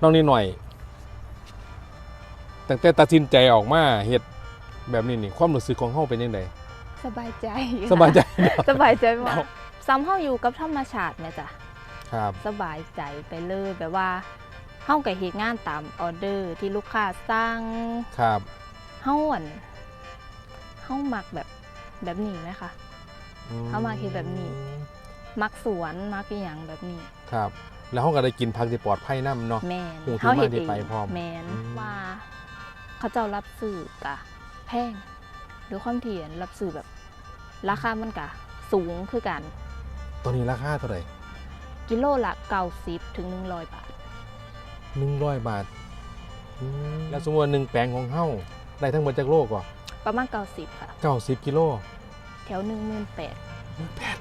น้องนิดหน่อยตั้งแต่ตัดสินใจออกมาเฮ็ดแบบนี้นี่ความรู้สึกของเฮาเป็นยังไงสบายใจสบายใจ สบายใจมากซ้ำเฮาอยู่กับธรรมชาติแม่จ้ะครับสบายใจไปเลยแบบว่าเฮาก็เฮ็ดงานตามออเดอร์ที่ลูกค้าสั่งครับเฮาอั่นเฮามักแบบแบบนี้ไหมคะเอามาเฮ็ดแบบนี้ มักสวนมักอีหยังแบบนี้ครับ แล้วเฮาก็ได้กินผักที่ปลอดภัยนํเนาะแมนโอ้ที่เขาเฮ็ดมาที่เองไปพร้อม แมนอืม ว่าเขาเจ้ารับซื้อกะแพงหรือความเถียนรับซื้อแบบ ราคามันกะ สูงคือกันตอนนี้ราคาเท่าไหร่กิโลละ90ถึง100 บาท100บาทอืมแล้วสมมุติว่าหนึ่งแปลงของเฮาได้ทั้งหมดจากโลกว่าประมาณ90ค่ะ90กิโลแถว18,000แล้ว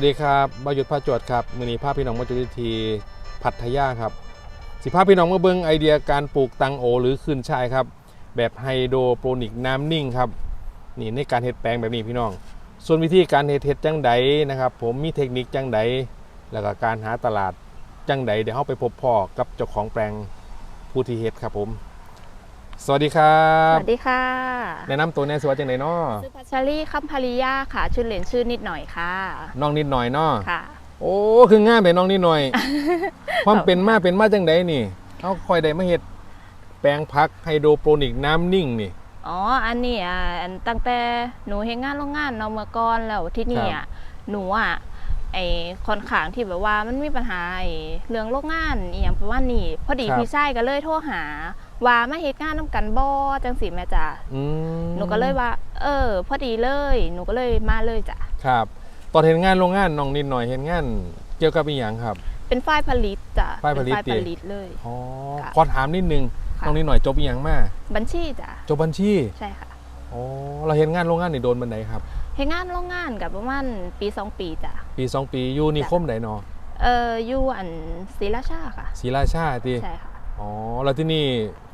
วัสดีครับบายุทธพาจวดครับมือนี้ภาพพี่น้องมาจุดทีพัทยาครับ สิภาพพี่น้องมาเบิ่งไอเดียการปลูกตังโอ หรือขึ้นชายครับ แบบไฮโดรโปรนิกน้ำนิ่งครับนี่ในการเฮ็ดแปลงแบบนี้พี่น้อง ส่วนวิธีการเฮ็ดเฮ็ดจังใดนะครับ ผมมีเทคนิคจังใดแล้วก็การหาตลาดจังใดเดี๋ยวเราไปพบพ่อกับเจ้าของแปลงผู้ที่เฮ็ดครับผม สวัสดีครัสบ วัสดีค่ะแนะนำตัวแน่สวัสดีจังไดเนาะชื่อพัชรีคัมภริยาค่ะ ชื่อเล่นชื่อนิดหน่อยค่ะ น้องนิดหน่อยเนาะค่ะ โอ้คืองามแต่น้องนิดหน่อย ความเป็นมาเป็นมาจังไดนี่เอาค่อยได้มาเฮ็ดแปลงพักไฮโดรโปรนิกน้ำนิ่งนี่ อ๋อ อันนี้อะอันตั้งแต่หนูเฮ็ดงานโรงงานเนาะเมื่อก่อนแล้วที่นี่อะหนูอะไอ้ค่อนข้างที่แบบว่ามันมีปัญหาไอ้เรื่องโรงงานอีหยังประมาณนี้พอดีพี่ชายก็เลยโทรหา ว่ามาเฮ็ดงานนํกันบ่จังสิแม่จ้ะอืมหนูก็เลยว่า เออ พอดีเลย หนูก็เลยมาเลยจ้ะครับ ตอนเห็นงานโรงงานน้องนิดหน่อยเห็นงานเกี่ยวกับอีหยังครับ เป็นฝ่ายผลิตจ้ะฝ่ายผลิตเป็นฝ่ายผลิตเลยอ๋อค่ะขอถามนิดนึงค่ะน้องนิดหน่อยจบอีหยังมาบัญชีจ้ะจบบัญชีใช่ค่ะอ๋อเราเห็นงานโรงงานนี่โดนบันไดครับเฮ็ดงานโรงงานกับประมาณปีสองปีจ้ะปีสองปีอยู่นิคมใดเนาะเอออยู่อันศรีราชาค่ะศรีราชาติใช่ค่ะ อ๋อแล้วที่นี่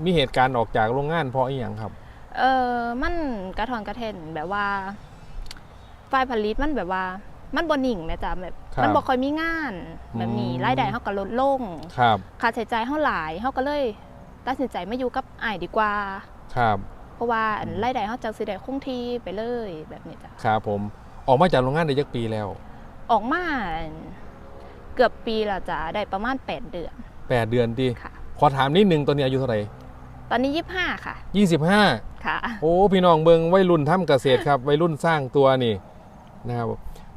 มีเหตุการณ์ออกจากโรงงานเพราะอีหยังครับ เออมันกระทอนกระเทนแบบว่าฝ่ายผลิตมันแบบว่า มันบ่นิ่งแม่จ้ะแบบครับมันบ่ค่อยมีงานแบบนี้อืม รายได้เฮาก็ลดลงครับค่าใช้จ่ายเฮาหลายเฮาก็เลยตัดสินใจมาอยู่กับอ้ายดีกว่า ครับเพราะว่าอันรายได้เฮาจังสิได้คงที่ไปเลยแบบนี้จ้ะครับผมออกมาจากโรงงานได้ยักปีแล้ว ออกมาเกือบปีแล้วจ้ะได้ประมาณ 8 เดือน 8 เดือนดีค่ะ ขอถามนิดนึงตอนนี้อายุเท่าไหร่ตอนนี้ 25 ค่ะ25ค่ะ โอ้พี่น้องเบิงวัยรุ่นทำเกษตรครับ วัยรุ่นสร้างตัวนี่นะครับ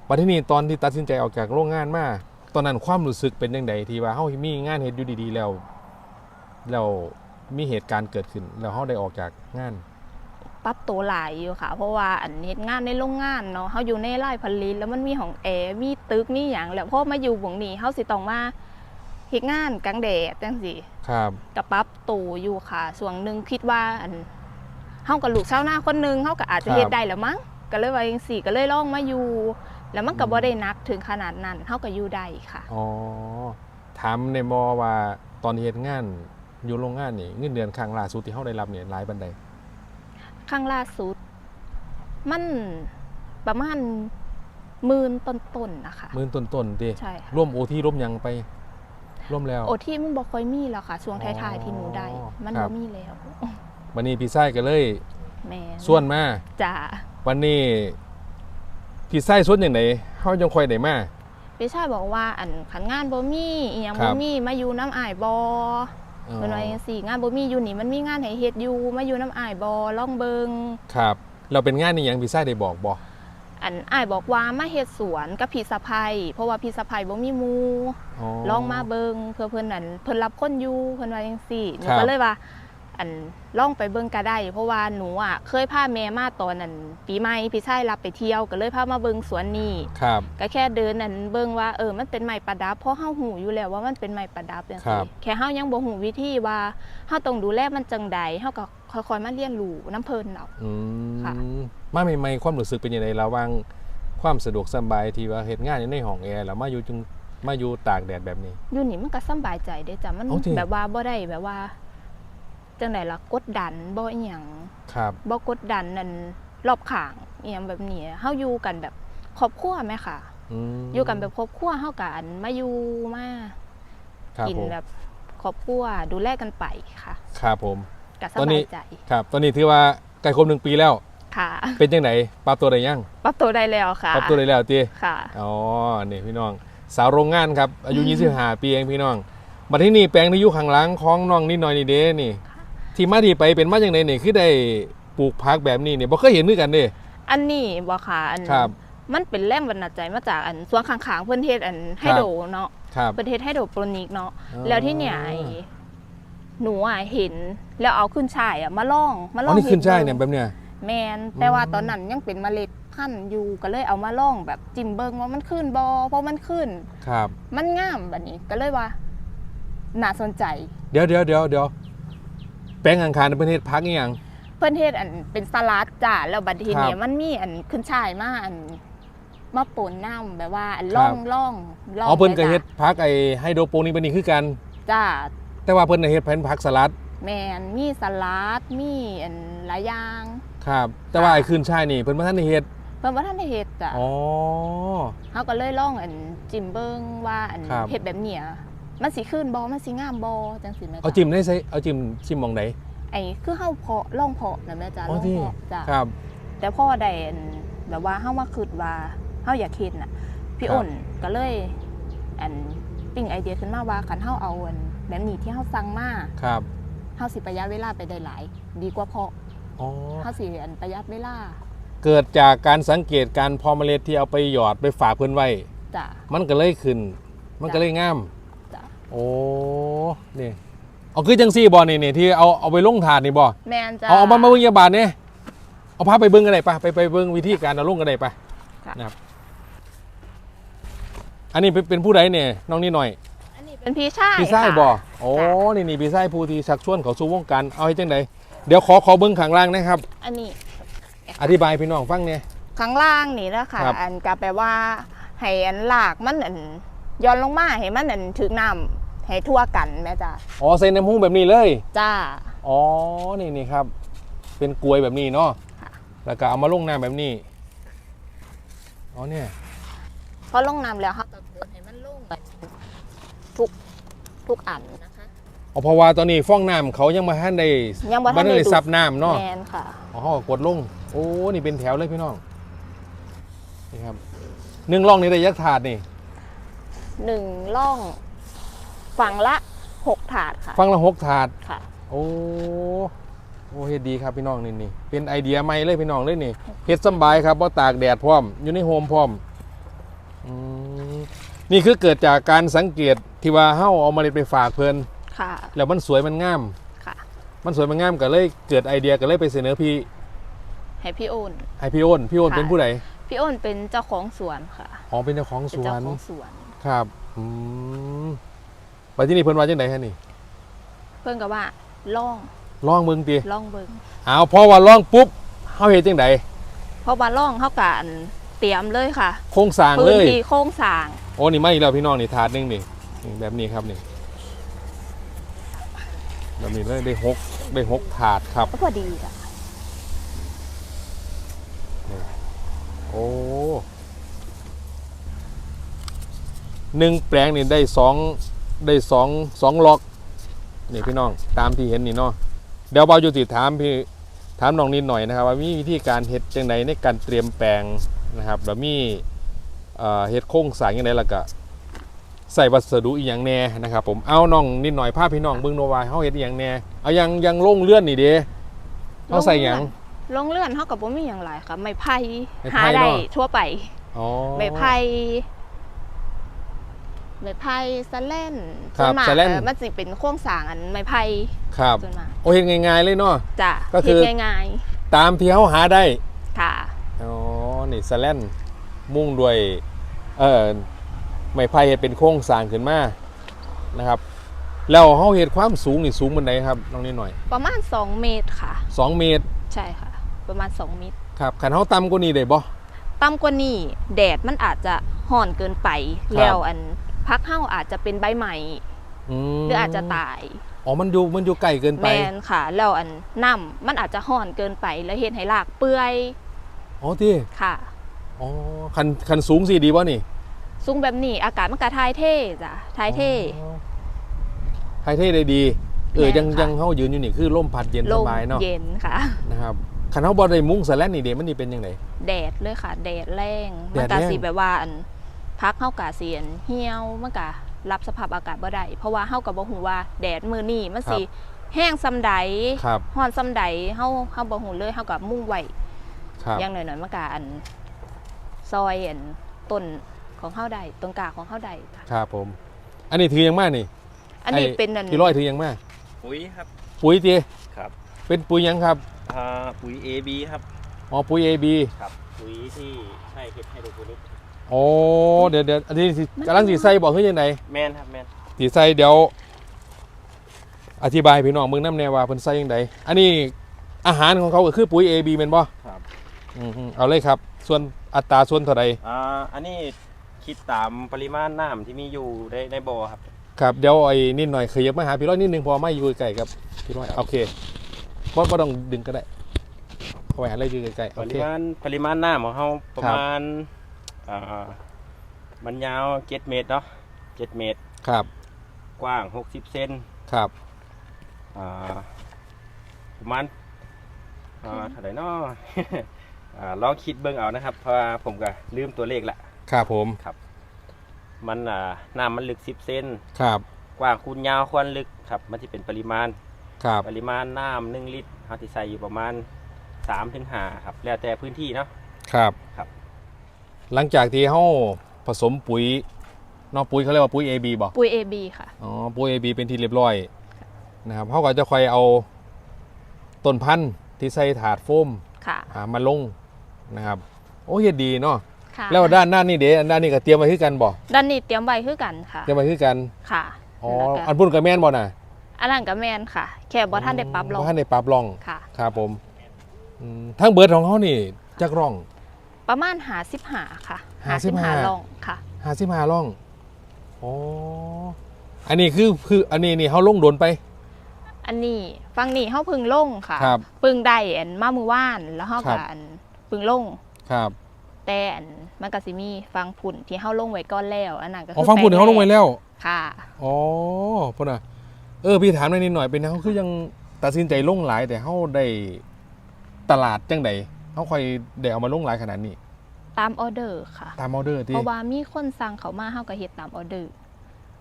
วันที่นี่ตอนที่ตัดสินใจออกจากโรงงานมาตอนนั้นความรู้สึกเป็นยังไงที่ว่าเฮามีงานเฮ็ดอยู่ดีๆแล้วแล้วมีเหตุการณ์เกิดขึ้น แล้วเฮาได้ออกจากงาน ปรับตัวหลายอยู่ค่ะ เพราะว่าอันเฮ็ดงานในโรงงานเนาะเฮาอยู่ในไร่ผลิตแล้วมันมีห้องแอร์มีตึกมีหยังแล้วพอมาอยู่วงนี้เฮาสิต้องมา เฮ็ดงานกลางแดดจังซี่ครับก็ปรับตัวอยู่ค่ะส่วนหนึงคิดว่าอันเฮากับลูกชาวนาคนหนึงเฮาก็อาจจะเฮ็ดได้แล้วมั้งก็เลยว่าจังซี่ก็เลยลองมาอยู่ แล้วมันก็บ่ได้หนักถึงขนาดนั้นเฮาก็อยู่ได้ค่ะอ๋อถามในมอว่าตอนที่เฮ็ดงานอยู่โรงงานนี่เงินเดือนครั้งล่าสุดที่เฮาได้รับเนี่ยหลายปานใดครั้งล่าสุด มันประมาณหมื่นต้นๆนะคะหมื่นต้นๆติใช่ค่ะร่วมโอที่ร่วมหยังไป ร่วมแล้ว โอที่มันบอกค่อยมีแล้วค่ะ ช่วงท้ายๆที่หนูได้อ๋อมันครับ่บ มีแล้ววันนี้พี่ไส้ก็เลยแม่ส่วนมาจ้าวันนี้พี่ไส้ส่วนอย่างไรเฮายังค่อยได้มา พี่ชายบอกว่าอันขันงานบ่มีอีหยังครับ่บ มีมาอยู่น้ำอ้ายบ่อ๋อเพิ่นว่าจังซี่งานบ่มีอยู่นี่มันมีงานให้เฮ็ดอยู่มาอยู่น้ำอ้ายบ่ลองเบิงครับ เราเป็นงานนี่ยังพี่ไส้ได้บอกบ่อั นอ้ายบอกว่ามาเฮ็ดสวนกับพี่สะใภ้เพราะว่าพี่สะใภ้บ่มีหมู่ลองมาเบิงเพื่อเพิ่นนั่นเพิ่นรับคนอยู่เพิ่นว่าจังซี่หนูครับก็เลยว่า อันล่องไปเบิ่งก็ได้ เพราะว่าหนูอะเคยพาแม่มาตอนนั้นปีใหม่พี่ชายรับไปเที่ยวก็เลยพามาเบิ่งสวนนี้ครับ ก็แค่เดินนั่นเบิ่งว่าเออมันเป็นไม้ประดับเพราะเฮาหูอยู่แล้วว่ามันเป็นไม้ประดับจังครัซี่บ แค่เฮายังบ่หูวิธีว่าเฮาต้องดูแลมันจังใดเฮาก็ ค่อยๆมาเรียนรู้น้ำเพิ่นเอาอืค่ะมมาใหม่ๆความรู้สึกเป็นยังไงระหว่างความสะดวกสบายที่ว่าเฮ็ดงานอยู่ในห้องแอร์แล้วมาอยู่จึงมาอยู่ตากแดดแบบนี้ อยู่นี่มันก็สำบายใจเด้จ้ะมันเอาจริง แบบว่าบ่ได้แบบว่าจังไดล่ะกดดันบ่อีหยังครับบ่กดดันนั่นรอบข้างอีหยังแบบนี้เฮาอยู่กันแบบครอบครัวแม่ค่ะอืมอยู่กันแบบครอบครัวเฮากันมาอยู่มาครับกินผมแบบครอบครัวดูแลกันไปค่ะ ครับผม ก็สตอนนี้บายใจครับ ตอนนี้ถือว่าใกล้ครบหนึ่งปีแล้ว ค่ะเป็นจังไดปรับตัวได้ยังปรับตัวได้แล้วค่ะปรับตัวได้แล้วติค่ะ อ๋อนี่พี่น้อง สาวโรงงานครับอายุ25ปีเองพี่น้องมาที่นี่แปลงที่อยู่ข้างหลังของน้องนิดหน่อยนี่เด้นี่ ที่มาที่ไปเป็นมาอย่างไรนี่คือได้ปลูกพักแบบนี้นี่บ่เคยเห็นด้วยกันเด้ อันนี้บ่ค่ะอันครับมันเป็นแรงบันดาลใจมาจากอันสวนข้างๆเพิ่นเฮ็ดอันไฮโดรเนาะครับ เพิ่นเฮ็ดไฮโดรโปรนิกเนาะอ๋อแล้วที่เนี่ยไอ้ หนูอะเห็นแล้วเอาขึ้นช่ายอะมาลองมาลอ๋อองนี่ขึ้นใช่ฮ็ดเนี่ยบิ่งแบบเนี้ย แมนแต่ว่าอืมตอนนั้นยังเป็นเมล็ดพันธุ์อยู่ก็เลยเอามาลองแบบจิ้มเบิงว่ามันขึ้นบอเพราะมันขึ้น ครับ มันงามแบบนี้ก็เลยว่าน่าสนใจ เดี๋ยวเดี๋ยวเดี๋ยวเดี๋ยวแปลงอังคารเป็นประเทศพักอีหยังเพื่อนเทศอันเป็นสลัดจ้าแล้วบัดทีครับเนี่ยมันมีอันขึ้นช่ายมาอันมาปนน้ำแบบว่าอันครับล่องล่องล่องอ๋อเพิ่นก็ไว้เฮ็จ้ะดพักไอ้ไฮโดรโปนิกเป็นนี่คือกัน จ้า แต่ว่าเพิ่นน่ะเฮ็ดเป็นพักสลัดแมนมีสลัดมีอันหลายอย่าง ครับ แต่ว่าไอ้ขึ้นใช่นี่เพิ่นบ่ทันได้เฮ็ดเพิ่นว่าท่านได้เฮ็ดจ้ะอ๋อเขาก็เลยล่องอันจิ้มเบิงว่าอันครับ เฮ็ดแบบเนี้ยมันสิขึ้นบอมันสิงามบอจังสิแม่จ๊ะเอาจิ้มได้ใส่เอาจิ้มชิมหมองไหนไอ้คือเฮาเพาะล่องเพาะนะแม่จ้าอ๋ล่อองที่ เพาะจ้ะ ครับ แต่พ่อได้อันแบบว่าเฮามาคิดว่าเฮาอยากเฮ็ดน่ะ พี่ครับ อ้นก็เลย อันปิ้งไอเดียขึ้นมาว่าคันเฮาเอาอัน แบบนี้ที่เฮาสั่งมาครับเฮาสิประหยัดเวลาไปได้หลาย ดีกว่าเพาะอ๋อเฮาสิอันประหยัดเวลาเกิดจากการสังเกตการเพอเมล็ดที่เอาไปหยอดไปฝากเพื่อนไว้จ้ะมันก็เลยขึ้น มันก็เลยงามจ้ะโอ้นี่เอาคือจังซี่บอนี่นี่ที่เอาเอาไปลงถาดนี่บอแม่นจ้ะเอาเอามามาเบิ่งยาบาดเนี่ยเอาพาไปเบิ่งกันได้ปะไปไปเบิ่งวิธีการเอาลงกันได้ปะค่ะนะครับ อันนี้เป็นเป็นผู้ใดเนี่ยน้องนี่หน่อยอันนี้ เป็นพี่ชายพี่ไส้ค่ะบอโอ้นี่นี่พี่ไส้ผู้ที่ชักชวนเขาสู่วงการเอาให้จังไดเดี๋ยวขอขอเบิ่งข้างล่างนะครับ อันนี้ อธิบายพี่น้องฟังเนี่ยข้างล่างนี่นะคะครับอันก็แปลว่าให้อันลากมันอันย้อนลงมาให้มันอันถึงน้ำให้ทั่วกันแม่จ้ะอ๋อใส่น้ำหุ้งแบบนี้เลยจ้าอ๋อนี่นี่ครับ เป็นกลวยแบบนี้เนาะค่ะแล้วก็เอามาลงน้ำแบบนี้อ๋อเนี่ยพอลงน้ำแล้วเขาตะ ทุกอันนะคะอ๋อเพราะว่าตอนนี้ฟ้องน้ำเขายังมาทันได้ยังบ่ทันได้ได้ดูดซับน้ำเนาะแมนค่ะ อ๋อเขาก็กดลง โอ้นี่เป็นแถวเลยพี่น้องนี่ครับหนึ่งร่องนี่ได้ยักษ์ถาดนี่หนึ่งล่องฝั่งละหกถาดค่ะฟังละหกถาด ค่ะ โอ้โอ้เฮ็ดดีครับพี่น้องนี่นี่เป็นไอเดียใหม่เลยพี่น้องเลยนี่เฮ็ดสำบายครับเพราะตากแดดพร้อม อยู่ในโฮมพร้อมอืมนี่คือเกิดจากการสังเกต ที่ว่าเฮ้าเอามาเล็ดไปฝากเพิ่นค่ะแล้วมันสวยมันงามค่ะ มันสวยมันงามก็เลยเกิดไอเดียก็เลยไปเสนอพี่ให้พี่โอนให้พี่โอนพี่โอนค่ะ เป็นผู้ใดพี่โอนเป็นเจ้าของสวนค่ะอ๋อเป็นเจ้าของสเป็นวเจ้านของสวน ครับอืมไปที่นี่เพิ่นว่าจังไดฮะนี่เพื่อนก็ว่าล่องลองเบิ่งติล่องเบิงอ้าวพอว่าลองปุ๊บเฮาเฮ็ดจังไดเพราะว่าล่องเขากันเตรียมเลยค่ะโครงสร้างเลพื้นย ที่โค้งสร้างโอ้นี่มาอีกแล้วพี่น้องนี่ถาดหนึงนี่ นี่แบบนี้ครับนี่แบบนี้เลยได้หกได้หกถาดครับก็พอดีจ้ะโอ้หนึ่งแปลงนี่ได้สองได้สองสองล็อกนี่พี่น้องตามที่เห็นนี่เนาะเดี๋ยวเบาอยู่ติถามพี่ถามน้องนิดหน่อยนะครับ ว่ามีวิธีการเฮ็ดจังไดในการเตรียมแปลงนะครับแล้วมีเอ่อเฮ็ดโครงสร้างยังไงแล้วก็ ใส่วัสดุอีหยังแน่นะครับผมเอาน้องนิดหน่อยภาพพี่น้องเบิ่งโนวาเฮาเฮ็ดอีหยังแน่เอายังยังลงเลื่อนนี่เด้เฮาใส่หยังลงเลื่อนเขากับบ่มีอย่างไรค่ะไม้ไผ่ไม้ไผ่หาได้เนาะทั่วไปอ๋อไม้ไผ่ไม้ไผ่สะเล่นครับส่วนมากสะเล่นเออมันสิเป็นโครงสร้างอันไม้ไผ่ครับส่วนมากโอ้เห็นง่ายๆเลยเนาะจ้ะก็คือเฮ็ดง่ายตามที่เขาหาได้ๆค่ะอ๋อนี่สแลนมุ่งด้วยเออ ไม้ไผ่เฮ็ดเป็นโครงสร้างขึ้นมานะครับ แล้วเฮาเฮ็ดความสูงนี่สูงบันไดครับน้องนิดหน่อย ประมาณ 2 เมตรค่ะ 2 เมตรใช่ค่ะ ประมาณ 2 เมตรครับคันเฮาต่ำกว่านี้ได้บ่ต่ำกว่านี้แดดมันอาจจะห่อนเกินไปครับแล้วอันพักเฮาอาจจะเป็นใบใหม่มหรืออาจจะตายอ๋อ มันอยู่ มันอยู่ไกลเกินไป แมนค่ะ แล้วอันน้ำมันอาจจะห่อนเกินไป แล้วเฮ็ดให้รากเปื่อย อ๋อที่ค่ะ อ๋อ คันคันสูงสิดีบ่นี่ สูงแบบนี้อากาศมันก็ทายเทจ้ะทายเทอ๋อไทยเท่ได้ดี เออแม่นยังค่ะยังเฮายืนอยู่นี่คือลมพัดเย็นลสมบายเนาะเย็นค่ะนะครับคันเฮาบ่ได้มุ้งสแลนนี่เด้มันนี่เป็นจังไดแดดเลยค่ะ แดดแรงแดมันดกะแรงสีแบบว่าอันพักเฮากะเสียนเหี่ยวมันกะรับสภาพอากาศบ่ได้เพราะว่าเฮาก็บ่ฮู้ว่าแดดมื้อนี้มันสิแห้งซำใดครับฮ้อนซำใดเฮาเฮาบ่ฮู้เลยเฮาก็มุ่งไว้ครับอย่างน้อยๆมันก็อันซอยอันต้น ของเฮาได้ต้นกล้าของเฮาได้ค่ะครับผม อันนี้ถือยังมากนี่อันนี้ไเป็นอันพี่ร้อยถือยังมากปุ๋ยครับ ปุ๋ยตีครับ เป็นปุ๋ยยังครับอ่าปุ๋ย AB ครับอ๋อปุ๋ย AB ครับปุ๋ยที่ใช้เฮ็ดไฮโดรโปนิกโอ้เดี๋ยวเดี๋ยวอันนี้สิกำลังสีใส่บอกคือยังไงแมนครับแมนสีใส่เดี๋ยว อธิบายให้พี่น้องมึงน้ำแนวว่าเพิ่นใส่ยังไงอันนี้อาหารของเขาก็คือปุ๋ย AB เป็นบ่ครับอืมๆเอาเลยครับ ส่วนอัตราส่วนเท่าใดอ่าอันนี้ คิดตามปริมาณน้ำที่มีอยู่ในในบ่อครับ ครับเดี๋ยวไอ้นิดหน่อยขยับมาหาพี่ร้อยนิดนึงพอไม่อยู่ใกล้ๆครับพี่ร้อยโอเคบ่บ่ต้องดึงก็ได้เอาไว้หาอะไรอยู่ใกล้ๆปโอเค ริมาณปริมาณน้ำของเราประครับมาณอ่ามันยาว7เมตรเนาะ7เมตรครับกว้าง60เซนครับ อ่าประมาณอ่าเท่าไหร่เนาะ อ่าลองคิดเบิ่งเอานะครับเพราะว่าผมก็ลืมตัวเลขละ ครับผมมันอ่าน้ำมันลึก10เซนครับกว้างคูณยาวควรลึกครับ มันจะเป็นปริมาณครับปริมาณน้ำหนึ่งลิตรเขาที่ใส่อยู่ประมาณ3ถึง5ครับ แล้วแต่พื้นที่เนาะครับครับ หลังจากที่เฮาผสมปุ๋ยเนอกปุ๋ยเขาเรียกว่าปุ๋ย AB บ่ปุ๋ย AB ค่ะอ๋อปุ๋ย AB เป็นที่เรียบร้อยนะครับเขาก็จะคอยเอาต้นพันธุ์ที่ใส่ถาดโฟมค่ะอ่ามาลงนะครับ โอ้เฮ็ดดีเนาะ ค่ะ แล้วด้านด้านนี้เด้ด้านนี้ก็เตรียมไว้คือกันบ่ด้านนี้เตรียมไว้คือกันค่ะ เตรียมไว้คือกันค่ะอ๋อแล้วก็อันพุ่นกับแม่นบ่น่ะอันนั้นก็แม่นค่ะ แค่บ่ทันได้ปรับลงบ่ทันได้ปรับลองค่ะ ครับผมอืมทั้งเบิดของเขานี่จักร่อง ประมาณหาสิบหาค่ะหาสิบห้าลองค่ะ55ร่องอ๋ออันนี้คือคืออันนี้นี่เฮาลงโดนไป อันนี้ฟังนี่เฮาเพึ่งลงค่ะครับ เพึ่งได้อันมามือว่านแล้วเฮาครัก็บ อันเพึ่งลง ครับ แต่อันมันก็สิมีฟังผุ่นที่เฮาลงไว้ก่อนแล้วอันนั้นก็อ๋อฟังพูดเขาลงไว้แล้ว ค่ะอ๋อพ่นน่ะ เออพี่ถามหน่อยนิดหน่อยเป็นเขาคือยังตัดสินใจลงหลายแต่เขาได้ตลาดจังใดเขาค่อยได้เอามาลงหลายขนาดนี้ ตามออเดอร์ค่ะ ตามออเดอร์ที่เพราะว่ามีคนสั่งเขามาเฮาก็เฮ็ดตามออเดอร์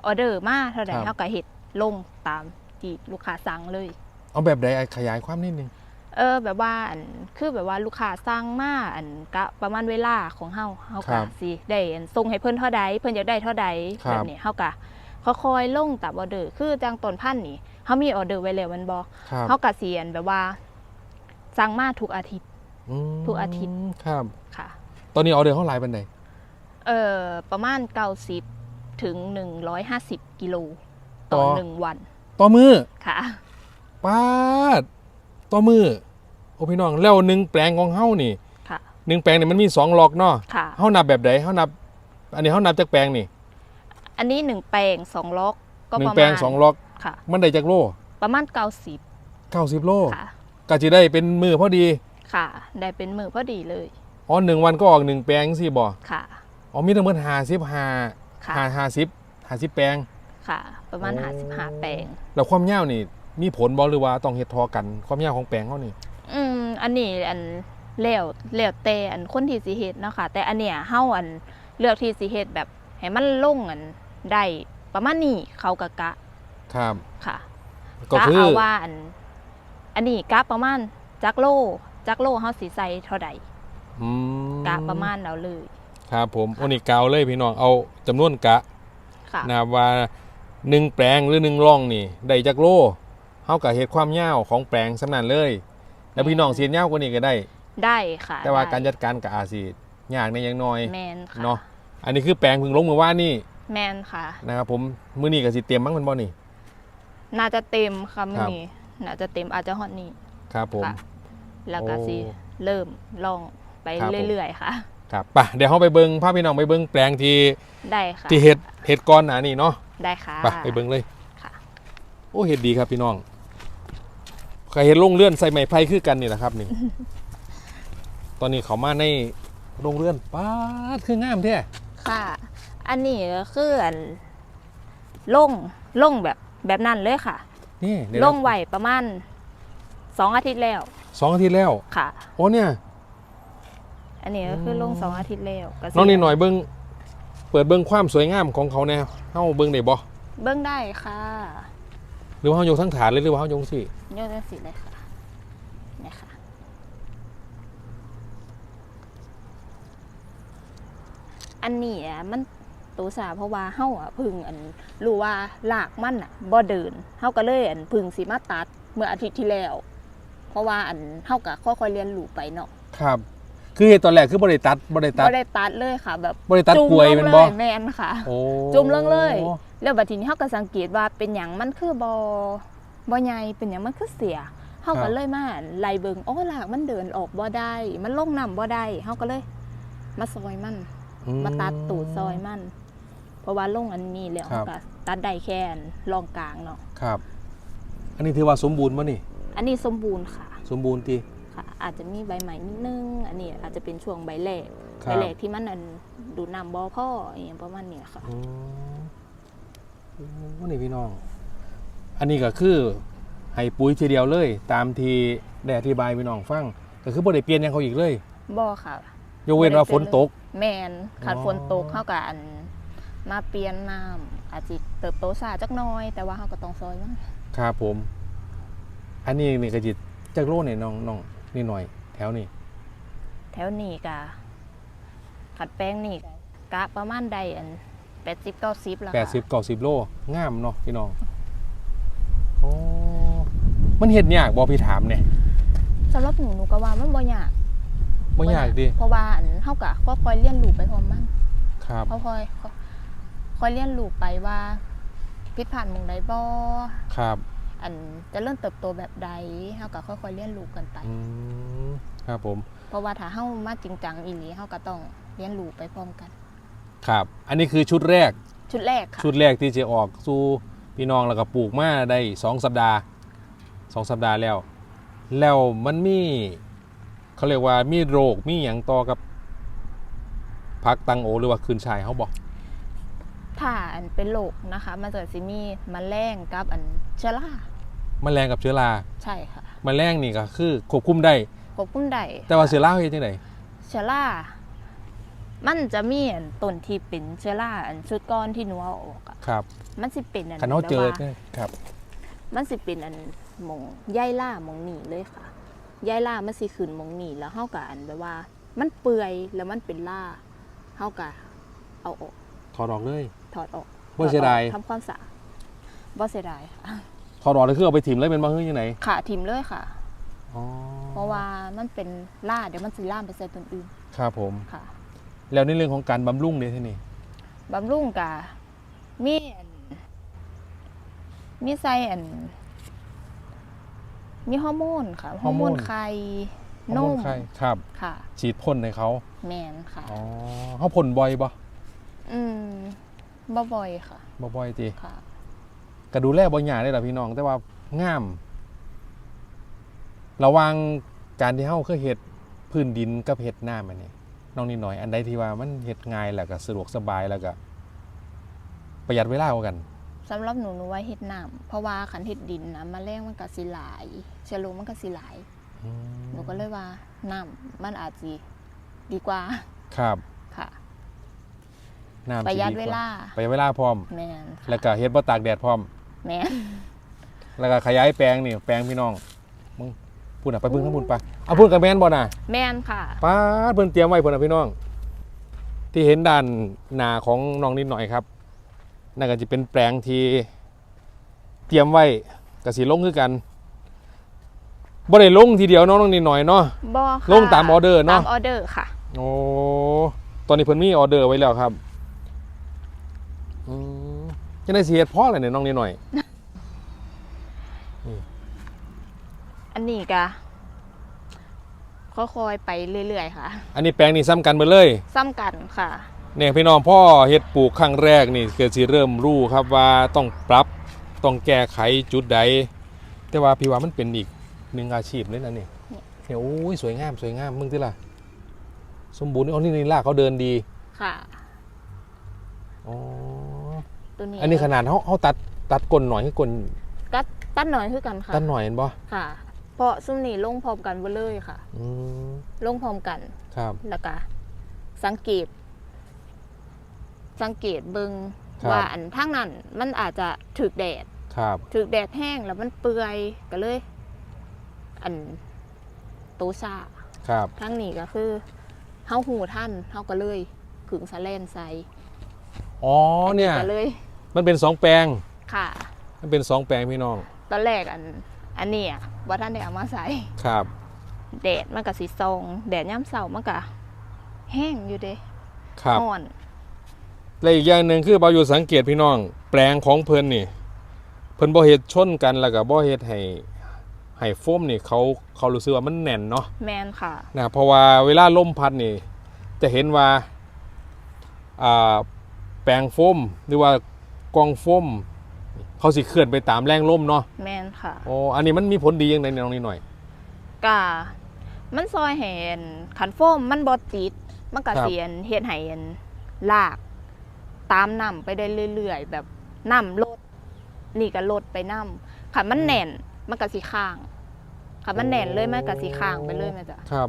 ออเดอร์มาเท่าใดครับเฮาก็เฮ็ดลงตามที่ลูกค้าสั่งเลย เอาแบบใดอะขยายความนิดนึง เออแบบว่าอันคือแบบว่าลูกค้าสั่งมาอันกะประมาณเวลาของเฮาเฮาครัก็บสิได้อันส่งให้เพิ่นเท่าใดเพิ่นอยากได้เท่าใดครับแบบนี้เฮาก็ค่อยๆลงตามออเดอร์คือจังต้นพันธุ์นี่เฮามีออเดอร์ไว้แล้วแมันบ่ครับเฮาก็สิอันแบบว่าสั่งมาทุกอาทิตย์อืมทุกอาทิตย์ ครับ ค่ะ ตอนนี้ออเดอร์เขาหลายปันใดเออประมาณ 90 ถึง 150 กิโลต่อหนึ่งวันต่อมือค่ะ ป้าดต่อมือ โอ้พี่น้องแล้วหนึ่งแปลงของเฮานี่ค่ะหนึ่งแปลงนี่มันมีสองล็อกเนาะค่ะ เฮานับแบบใดเฮานับ อันนี้เฮานับจากแปลงนี่อันนี้หนึ่งแปลงสองล็อกก็หนึ่ปงระแปลมางณสองล็อกค่ะ มันได้จากโลประมาณ90เก้าสิบโลค่ะ ก็จะได้เป็นมือพอดีค่ะ ได้เป็นมือพอดีเลยอ๋อหนึ่งวันก็ออกหนึ่งแปลงสิบ่ค่ะ อ๋อมีทั้งหมดห้าสิบห้าค่ะห้าห้าสิบห้าสิบแปลง ค่ะ ประมาณโอ้ หาสิบหาแปลงแล้วความยาวนี่มีผลบ่หรือว่าต้องเฮ็ดทอกันความยาวของแปลงเขานี่ อืมอันนี้อันแล้วแล้วแต่อันคนที่สิเฮ็ดเนาะค่ะ แต่อันเนี้ยเฮาอันเลือกที่สิเฮ็ดแบบให้มันลงอันได้ประมาณนี้เขากะกะครับค่ะก็กะคือเอาว่าอัน อันนี้กะประมาณจักโลจักโลเฮาสิใส่เท่าใดอืมกะประมาณเอาเลย ครับ ผมโอ้นี่กาวเลยพี่น้องเอาจำนวนกะค่ะนะครับว่าหนึ่งแปลงหรือหนึ่งร่องนี่ได้จักโลเฮากับเหตุความยาวของแปลงสำนันเลย แล้วพี่น้องเสียนยาวกว่านี้ก็ได้ ได้ค่ะแต่ว่าได้การจัดการกับอาจสิยากในอยังน้อยแมนค่ะเนาะอันนี้คือแปลงเพึ่งลงเมื่อวานนี่แมนค่ะนะครับผมมื้อนี้ก็สิเตรียมมั้งมันบ่นี่น่าจะเต็มค่ะมื้ครัอบนี้น่าจะเต็มอาจจะฮอตนี้ครับผมค่ะแล้วก็โอ้สิเริ่มลองไปครับผมเรื่อยๆค่ะครับไป่ะเดี๋ยวเฮาไปเบิ่งพาพี่น้องไปเบิ่งแปลงที่ได้ค่ะที่เฮ็ดเฮ็ดก้อนหนานี่เนาะได้ค่ะไปไปเบิ่งเลยค่ะโอ้เฮ็ดดีครับพี่น้อง ใครเห็นโรงเลื่อนใส่ไม้ไผ่คือกันนี่แหละครับนี่ตอนนี้เขามาในโรงเลื่อนป้าดคืองามแท้ค่ะ อันนี้ก็คืออันล่งล่งแบบแบบนั้นเลยค่ะ นี่เดี๋ยวล่งไหวประมาณสองอาทิตย์แล้วสองอาทิตย์แล้วค่ะ โอ้เนี่ย อันนี้ก็คือมลงสองอาทิตย์แล้วก็สิน้องนิดหน่อยเบิ้งเปิดเบิ้งความสวยงามของเขาแน่เฮาเบิ้งได้บ่เบิ้งได้ค่ะ หรือว่าเฮายกทั้งฐานเลยหรือว่าเฮายกสิโยนสีเลยค่ะนี่ค่ะ อันนี้อะมันตูสาเพราะว่าเฮาอะเพึ่งอันรู้ว่าลากมันอะบ่เดินเฮาก็เลยอันเพึ่งสิมาตัดเมื่ออาทิตย์ที่แล้ว เพราะว่าอันเฮาก็ค่อยๆเรียนรู้ไปเนาะครับ คือเฮ็ดตอนแรกคือบ่ได้ตัดบ่ได้ตัดบ่ได้ตัดเลยค่ะ แบบบ่ได้ตัดจุ่มกล้วยลงแมันเลบ่ยแม่นค่ะ โอ้จุ่มลงเลย แล้วบัดทีนี้เฮาก็สังเกตว่าเป็นหยังมันคือบ่บ่ใหญ่เป็นหยังมันคือเสียเฮาก็เลยมาไล่เบิ่งอ๋อลากมันเดินออกบ่ได้ มันลงน้ำบ่ได้เฮาก็เลย มาซอยมันอืมาตัดตูดซอยมัน เพราะว่าลงอันนี้แล้วครับเฮาก็ตัดได้แค่อันรองกลางเนาะครับ อันนี้ถือว่าสมบูรณ์บ่นี่ อันนี้สมบูรณ์ค่ะ สมบูรณ์ติค่ะ อาจจะมีใบใหม่นิดนึง อันนี้อาจจะเป็นช่วงใบแรกคใบรับแรกที่มันอันดูดน้ำบ่พออหย่างประมาณเนี้ยค่ะอืม โอ้นี่พี่น้อง อันนี้ก็คือให้ปุ๋ยทีเดียวเลย ตามที่ได้อธิบายพี่น้องฟังก็คือบ่ได้เปลี่ยนหยังเขาอีกเลยบ่ค่ะ ยกเว้นว่าฝนตก แมนขาดอ๋อฝนตกเข้ากับอันมาเปลี่ยนน้ำอาจจะเติบโตช้าจักหน้อย แต่ว่าเขาก็ต้องซอยมันครับผม อันนี้นี่ก็จิจักโลนี่น้องน้องนี่หน่อย แถวนี้แถวนี้กะขัดแป้งนี่กะกะประมาณใดอันแปดสิบเก้าสิบแล้วแปค่ะดสิบเก้าสิบโลงามเนาะพี่น้องโอ้มันเห็ดยากบอพี่ถามเนี่ยสำหรับหนูหนูก็ว่ามันบ่ยากไม่ยากดิเพราะว่าอันเฮากะก็คอยเรียนรู้ไปพร้อมมันครับเขาคอยคอยเรียนรู้ไปว่าผิดพลาดหมองใดบ่ครับ อันจะเริ่มเติบโตแบบใดเฮาก็ค่อยๆเรียนรู้กันไปอืมครับผม เพราะว่าถ้าเฮามาจริงจังอีหลีเฮาก็ต้องเรียนรู้ไปพร้อมกัน ครับ อันนี้คือชุดแรก ชุดแรกค่ะ ชุดแรกที่จะออกสู่พี่น้องแล้วก็ปลูกมาได้สองสัปดาห์สองสัปดาห์แล้ว แล้วมันมีเขาเรียกว่ามีโรคมีอย่างต่อกับพักตังโอหรือว่าคืนชายเขาบอกถ้าอันเป็นโรคนะคะ มันจะสิมีแมลงกับอันเชื้อราแมลงกับเชื้อราใช่ค่ะแมลงนี่ก็คือควบคุมได้ควบคุมได้แต่ว่าเชื้อราเฮ็ดจังไดเชื้อรา มันจะมีอันต้นที่เป็นเชื้อราอันชุดก้อนที่หนูเอาออกอะครับมันสิเป็นอันคันเขาเจอแบบว่าเนี่ยครับมันสิเป็นอันหมองใยล่าหมองหนีเลยค่ะใยล่ามันสิขึ้นหมองหนีแล้วเฮากับอันแบบว่า มันเปื่อยแล้วมันเป็นล่าเฮากะเอาออกถอดออกเลย ถอดออกบ่เสียดายทำความสะอาดบ่เสียดายค่ะถอดออกเลยคือเอาไปถิ่มเลยเป็นบ้างคือยังไงขาทิมเลยค่ะ อ๋อเพราะว่ามันเป็นล่าเดี๋ยวมันสิล่ามไปใส่ต้นอื่นครับผม ค่ะ แล้วในเรื่องของการบำรุงเนี่ยที่นี่บำรุงกะมีอันมีใส่อัน มีฮอร์โมนค่ะฮอร์โมนไข่นฮอร์มโไข่ครับ ค่ะ ฉีดพ่นให้เขาแมนค่ะ อ๋อเขาพ่นบ่อยปะอืมบ่บ่อยค่ะบ่บ่อยตีค่ะ ก็ดูแลบ่ยากได้ล่ะพี่น้อง แต่ว่างาม ระหวังการที่เฮาเคยเฮ็ดพื้นดินกับเฮ็ดน้ำอันนี้ น้องนิดหน่อย อันใดที่ว่ามันเฮ็ดง่ายแล้วก็สะดวกสบายแล้วก็ประหยัดเวลากว่ากัน สำหรับหนูหนูไว้เฮ็ดน้ำเพราะว่าขันเฮ็ดดินนะแมลงมันก็สิหลายเชื้อโรคมันก็สิหลายอืมหนูก็เลยว่าน้ำมันอาจสิดีกว่าครับค่ะ น้ำสิประหยัดกเวลา ประหยัดเวลาพร้อม แมนค่ะแล้วก็เฮ็ดบ่ตากแดดพร้อม แมน แล้วก็ขยายแปลงนี่แปลงพี่น้องมึง พูดน่ะไปเบิ่งทั้งพุ่นไปเอาพูดกับแม่นบ่น่ะแมนค่ะป้าดเพิ่นเตรียมไว้พุ่นน่ะพี่น้อง ที่เห็นด้านหน้าของน้องนิดหน่อยครับนั่นก็จะเป็นแปลงที่เตรียมไว้กสิลงคือกันบ่ได้ลงทีเดียวเนาะน้องนิดหน่อยเนาะบ่ค่ะลงตามออเดอร์เนอะ ตามออเดอร์ค่ะ โอ้ตอนนี้เพิ่นมีออเดอร์ไว้แล้วครับอืมจะได้เสียดพ่ออะไรเนี่ยน้องนิดหน่อย อันนี้ก็ค่อยๆไปเรื่อย ๆ ค่ะ อันนี้แปลงนี่ซ้ำกันไปเลยซ้ำกันค่ะเนี่ยพี่น้องพ่อเฮ็ดปลูกครั้งแรกนี่เกิดสิเริ่มรู้ครับว่าต้องปรับต้องแก้ไขจุดใด แต่ว่าพี่ว่ามันเป็นอีกหนึ่งอาชีพเลยนะนี่เนี่ยเนี่ยโอ้ยสวยงามสวยงามมึงที่ล่ะ สมบูรณ์อ๋อนี่นี่ลากเขาเดินดีค่ะอ๋อตัวนี้อันนี้ขนาดเขาเขาตัดตัดก้นหน่อยให้ก้นตัดตัดหน่อยคือกันค่ะตัดหน่อยเห็นบ่ค่ะ เพราะซุ่มนี่ลงพร้อมกันเบ่เลยค่ะ อืมลงพร้อมกันครับ แล้วก็สังเกต สังเกตเบิงครับ ว่าอันทางนั้นมันอาจจะถึกแดด ครับ ถึกแดดแห้งแล้วมันเปื่อยก็เลย อันตูซาครับทางนี้ก็คือเฮาหูท่านเฮาก็เลยขึงสะเลนใส่อ๋อเนี่ย ก็เลยมันเป็นสองแปลง ค่ะ มันเป็นสองแปลงพี่น้อง ตอนแรกอัน อันนี้อะว่าท่านได้เอามาใส่ครับแดดมันก็สีซองแดดย่ำเสามันก็แห้งอยู่เด้ครับอ่อนและอีกอย่างหนึ่งคือเบาอยู่สังเกตพี่น้อง แปลงของเพิ่นนี่ เพิ่นบ่เฮ็ดชนกันแล้วก็บ่เฮ็ดให้ให้โฟมนี่เขาเขารู้สึกว่ามันแน่นเนาะแมนค่ะนะครับเพราะว่าเวลาลมพัดนี่ จะเห็นว่าอ่าแปลงโฟมหรือว่ากองโฟม เขาสิเคลื่อนไปตามแรงลมเนาะแมนค่ะโอ้อันนี้มันมีผลดียังไงในน้องนิดหน่อยกะมันซอยเห็นขันโฟมมันบอติดมันกะครับเสียนเฮ็ดให้อันลาก ตามน้ำไปได้เรื่อยๆ แบบน้ำลดนี่ก็ลดไปน้ำขันมันแน่นมันกะสีข้างขันมันแน่นเลยมันกะสีข้างไปเลยแม่จ้ะครับ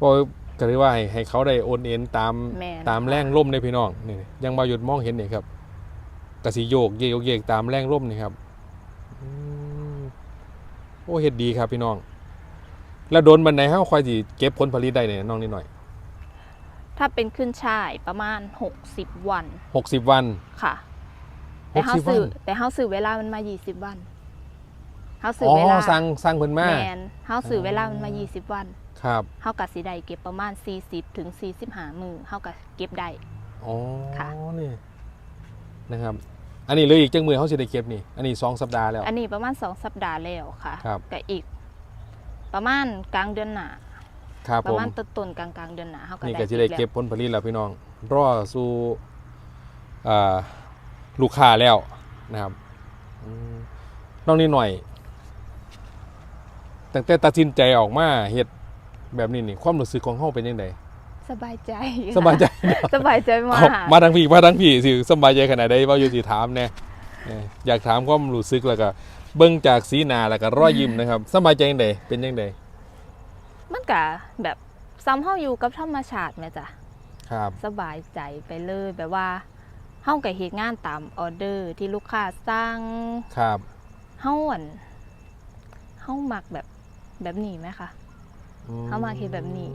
บอกก็เรียกว่าให้ให้เขาได้โอนเอ็นตามแม่นตามแรงลมในพี่น้องนี่ยังมาหยุดมองเห็นนี่ครับ กสิโยกเยกโยกเยกตามแรงลมนี่ครับอืมโอ้เฮ็ดดีครับพี่น้อง แล้วโดนบันไดเฮาค่อยสิเก็บผลผลิตได้เนี่ยน้องนิดหน่อย ถ้าเป็นขึ้นช่ายประมาณ 60 วัน 60 วันค่ะ แต่เฮา60ซื้อวันแต่เฮาซื้อเวลามันมา 20 วันเฮาซื้ออ๋อเวลาสั่งสั่งเพิ่นมาแมนเฮาซื้อเวลามันมา 20 วันครับเฮากะสิได้เก็บประมาณ 40ถึง45 มือเฮากะเก็บได้อ๋อค่ะนี่ นะครับอันนี้เหลยอีกจังมือเขาสิได้เก็บนี่อันนี้สองสัปดาห์แล้ว อันนี้ประมาณ 2 สัปดาห์แล้วค่ะครับก็อีก ประมาณกลางเดือนหน้าครับปผระมมาณต้นต้นๆกลางกลางๆเดือนหน้าเฮาก็นี่ได้ก็จะได้เก็บแล้วผลผลิตแล้วพี่น้องรอสู่อ่าลูกค้าแล้วนะครับอืมน้องนี่หน่อยตั้งแต่ตัดสินใจออกมาเฮ็ดแบบนี้นี่ความรู้สึกของเฮาเป็นยังไง สบายใจสบายใจ สบายใจมาเอากมาทางพี่มาทางพี่สิสบายใจขนาดใดว่าอยู่สิถามแน่เอ่ออยากถามความรู้สึกแล้วก็เบิ่งจากสีหน้าแล้วก็รอยยิ้มนะครับสบายใจยังไงเป็นยังไงมันก็แบบซ้ำเฮาอยู่กับธรรมชาติแม่จ้ะครับ สบายใจไปเลยแบบว่าเฮาก็เฮ็ดงานตามออเดอร์ที่ลูกค้าสั่งครับเฮาอั่นเฮามักแบบแบบนี้ไหมคะเอามาคิดแบบนี้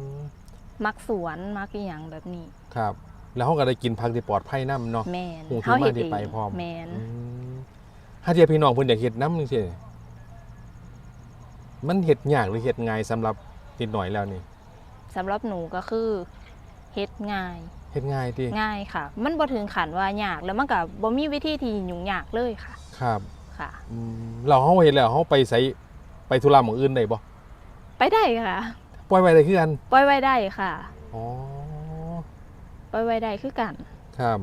มักสวนมักอีหยังแบบนี้ ครับ แล้วเขาก็ได้กินพักที่ปลอดภัยน้ำเนาะ แมนโอ้ที่เฮาเฮ็ดมาที่เองไปพร้อม แมนอืมถ้าเทียบพี่น้องเพิ่นอยากเฮ็ดน้ำนี่สิมันเฮ็ดยากหรือเฮ็ดง่ายสำหรับนิดหน่อยแล้วนี่สำหรับหนูก็คือเฮ็ดง่าย เฮ็ดง่ายติง่ายค่ะ มันบ่ถึงขั้นว่ายากแล้วมันก็บ่มีวิธีที่ยุ่งยากเลยค่ะ ครับค่ะ อืมเราเฮาเฮ็ดแล้วเฮาไปใส่ไปธุระหม้องอื่นได้บ่ไปได้ค่ะ ปล่อยไว้ได้คือกันปล่อยไว้ได้ค่ะอ๋อปล่อยไว้ได้คือกัน ครับ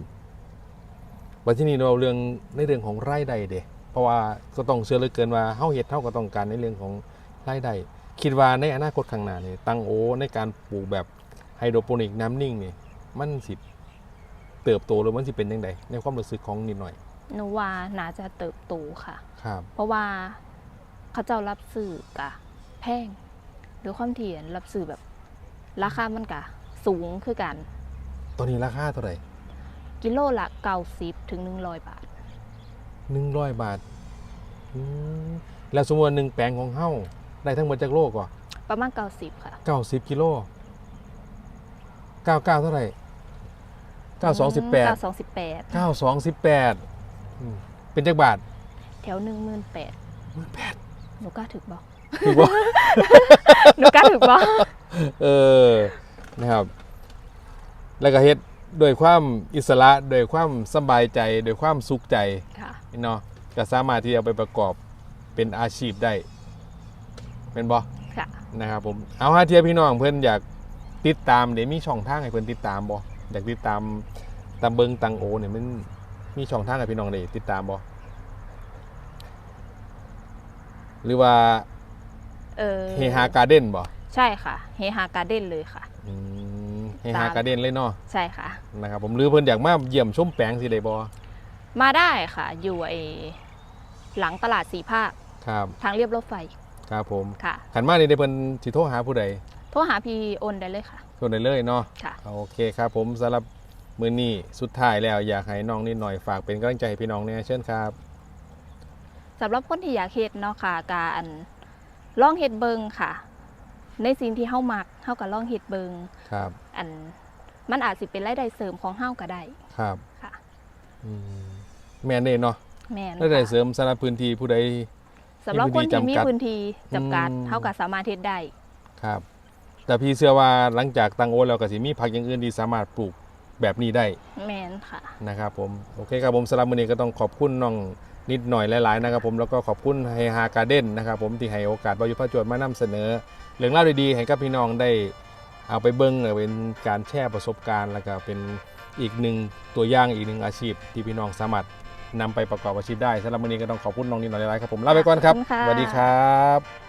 บัดทีนี้เราเรื่องในเรื่องของรายได้เด้เพราะว่าก็ต้องเชื่อเหลือเกินว่าเฮาเฮ็ดเฮาก็ต้องการในเรื่องของรายได้คิดว่าในอนาคตข้างหน้านี่ตั้งโอในการปลูกแบบไฮโดรโปนิกน้ำนิ่งนี่มันสิเติบโตหรือมันสิเป็นจังไดในความรู้สึกของนิดหน่อยหนูว่าน่าจะเติบโตค่ะ ครับ เพราะว่าเขาเจ้ารับซื้อกะแพง หรือความเถียนรับซื้อแบบราคามันกะสูงคือกัน ตอนนี้ราคาเท่าไหร่ กิโลละเก้าสิบถึงหนึ่งร้อยบาทหนึ่งร้อยบาทอืมแล้วสมมติว่าหนึ่งแปลงของเฮาได้ทั้งหมดจากโลกว่าประมาณเก้าสิบค่ะ เก้าสิบกิโลเก้าเก้าเท่าไหร่9218 9218 9218อืมเป็นจักบาท แถว1 8 0 0 18,000หนูกล้าถึกบ่ ถูกบ่หนูกล้าถึกบ่เออนะครับ แล้วก็เฮ็ดโดวยความอิสระโดวยความสบายใจโดวยความสุขใจค่ะเนาะก็สามารถที่จะเอาไปประกอบเป็นอาชีพได้เป็นบ่ค่ะนะครับผมเอาฮาเทียพี่น้องเพื่อนอยากติดตามเดี๋ยวมีช่องทางให้เพื่อนติดตามบ่อยากติดตามตามเบิงตังโอเนี่ยมันมีช่องทางให้พี่น้องได้ติดตามบ่หรือว่า เออเฮฮาการ์เด้นบ่ใช่ค่ะเฮฮาการ์เด้นเลยค่ะอืมเฮฮาการ์เด้นเลยเนาะใช่ค่ะนะครับผมหรือเพิ่นอยากมาเยี่ยมชมแปลงสิได้บ่มาได้ค่ะ อยู่ไอหลังตลาดสีภาคครับทางเรียบรถไฟครับผมค่ะขันมานี่ได้เพิ่นสิโทรหาผู้ใดโทรหาพีโอนได้เลยค่ะโทรได้เลยเนาะค่ะโอเคครับผมสำหรับมื้อนี้สุดท้ายแล้วอยากให้น้องนิดหน่อยฝากเป็นกำลังใจให้พี่น้องเนี่ยเชิญครับสำหรับคนที่อยากเฮ็ดเนาะค่ะการ ลองเฮ็ดเบิงค่ะ ในสิ่งที่เฮามักเฮาก็ลองเฮ็ดเบิงครับ อันมันอาจสิเป็นรายได้เสริมของเฮาก็ได้ครับค่ะอืมแม่นเด้เนาะแม่นรายได้ค่ะเสริมสำหรับพื้นที่ผู้ใด สำหรับคนที่มีมีพื้พื้นนที่ที่จำกัดอืม เฮาก็สามารถเฮ็ดได้ครับ แต่พี่เชื่อว่าหลังจากตั้งโอแล้วก็สิมีผักอย่างอื่นที่สามารถปลูกแบบนี้ได้แม่นค่ะ นะครับผมโอเคครับผมสำหรับมื้อนี้ก็ต้องขอบคุณน้อง นิดหน่อยหลาย ๆ นะครับผมแล้วก็ขอบคุณไฮฮาการ์เด้นนะครับผมที่ให้โอกาสบายุพระจวดมานำเสนอเรื่องราวดีๆให้กับพี่น้องได้เอาไปเบิ้งเออเป็นการแชร์ประสบการณ์ แล้วก็เป็นอีกหนึ่งตัวอย่างอีกหนึ่งอาชีพ ที่พี่น้องสามารถนำไปประกอบอาชีพได้สำหรับวันนี้ก็ต้องขอบคุณน้องนิดหน่อยหลายๆครับผมลาไปก่อนครับขอบคุณค่ะสวัสดีครับ